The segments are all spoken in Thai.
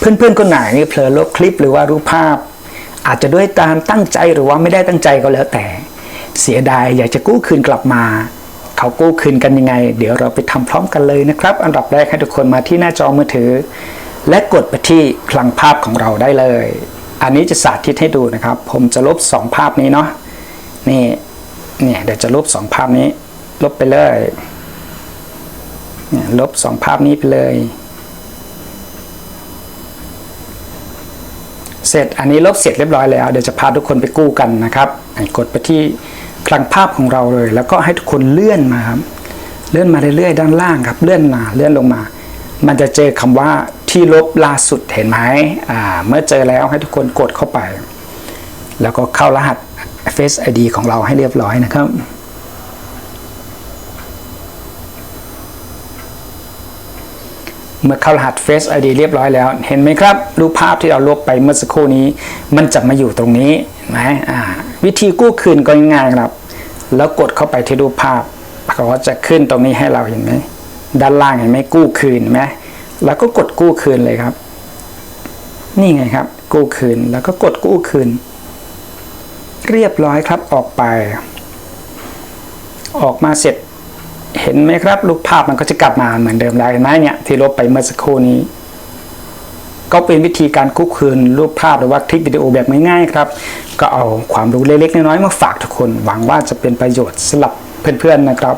เพื่อนๆคนไหนเผลอลบคลิปหรือว่ารูปภาพ อาจจะด้วยตามตั้งใจหรือว่าไม่ได้ตั้งใจก็แล้วแต่ เสียดายอยากจะกู้คืนกลับมา เขากู้คืนกันยังไง เดี๋ยวเราไปทำพร้อมกันเลยนะครับ อันดับแรกให้ทุกคนมาที่หน้าจอมือถือ และกดไปที่คลังภาพของเราได้เลย อันนี้จะสาธิตให้ดูนะครับ ผมจะลบสองภาพนี้เนาะนี่เนี่ยเดี๋ยวจะลบสองภาพนี้ ลบไปเลยเนี่ยลบสองภาพนี้ไปเลย เสร็จอันนี้ลบเสร็จเรียบร้อยแล้วเดี๋ยวจะพาทุกคนไปกู้กันนะครับกดไปที่คลังภาพของเราเลย แล้วก็ให้ทุกคนเลื่อนมาครับเลื่อนมาเรื่อยๆด้านล่างครับ เลื่อนมาเลื่อนลงมา มันจะเจอคำว่าที่ลบล่าสุดเห็นไหมอ่าเมื่อเจอแล้วให้ทุกคนกดเข้าไป แล้วก็เข้ารหัส Face ID ของเราให้เรียบร้อยนะครับ เมื่อเข้ารหัส Face ID เรียบร้อยแล้ว เห็นไหมครับ รูปภาพที่เราลบไปเมื่อสักครู่นี้ มันจะมาอยู่ตรงนี้นะวิธีกู้คืนก็ง่ายๆครับ แล้วกดเข้าไปที่รูปภาพเขาจะขึ้นตรงนี้ให้เราเห็นไหมด้านล่างเห็นไหมกู้คืนไหมแล้วก็กดกู้คืนเลยครับ นี่ไงครับ กู้คืนแล้วก็กดกู้คืน เรียบร้อยครับออกไป ออกมาเสร็จ เห็นไหมครับรูปภาพมันก็จะกลับมาเหมือนเดิมแล้วเห็นไหมเนี่ยที่ลบไปเมื่อสักครู่นี้ ก็เป็นวิธีการกู้คืนรูปภาพหรือว่าคลิปวิดีโอแบบง่ายๆครับ ก็เอาความรู้เล็กๆน้อยๆมาฝากทุกคน หวังว่าจะเป็นประโยชน์สำหรับเพื่อนๆนะครับ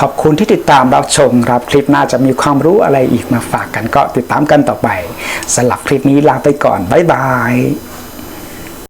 ขอบคุณที่ติดตามรับชมครับคลิปหน้าจะมีความรู้อะไรอีกมาฝากกันก็ติดตามกันต่อไปสำหรับคลิปนี้ลาไปก่อนบ๊ายบาย